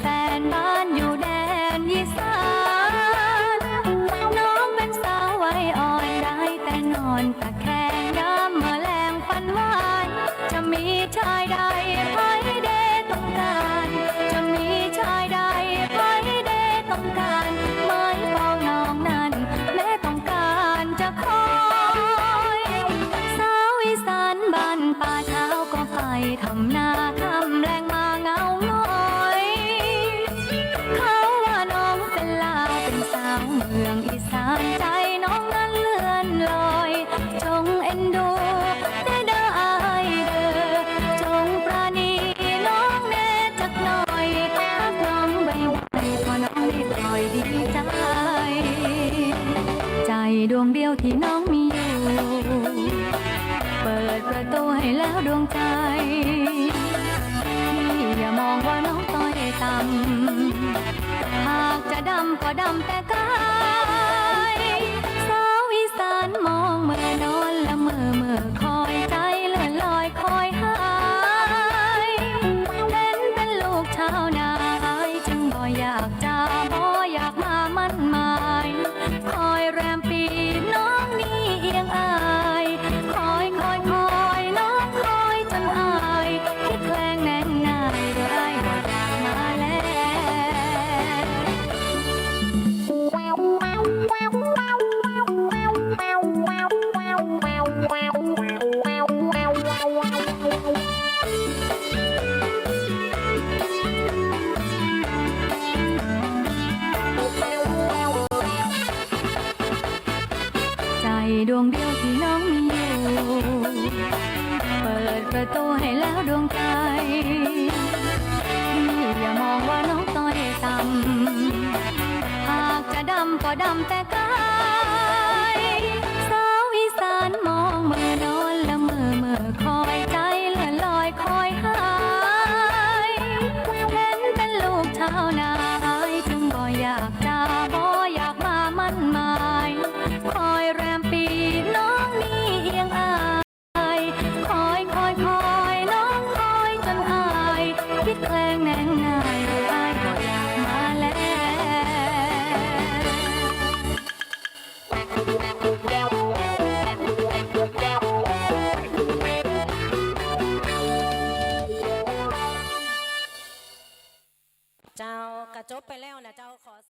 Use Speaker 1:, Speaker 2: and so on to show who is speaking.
Speaker 1: แฟนบ้านอยู่แดนยีสานน้องเป็นสาววัยอ่อนได้แต่นอนตะแคงยามแมลงฟันหวาน จะมีชายใดใครเดต้องการ จะมีชายใดใครเดต้องการไม้เฝ้าน้องนั้นแม้ต้องการจะคอยสาวอีสานบ้านป่าเช้าก็ไปทำนาทำ ยวที่น้องมีอยู่ เปิดประตูให้แล้วดวงใจพี่อย่ามองว่าน้องต้อยต่ำหากจะดำก็ดำแต่ก็ ดวงเดียวที่น้องมีอยู่ เปิดประตูให้แล้วดวงใจ ก็ดำแต่กายสาวอีสานมองเมื่อนอนละเมื่อเมื่อคอยใจเลื่อนลอยคอยหายเห็นเป็นลูกชาวนายจึงบ่อยากจะบ่อยากมามั่นหมายคอยแรมปีน้องนี่เอียงอายคอยคอยคอยน้องคอยจนอายคิดแกล้งแนงนาย
Speaker 2: จบไปแล้วนะเจ้าขอ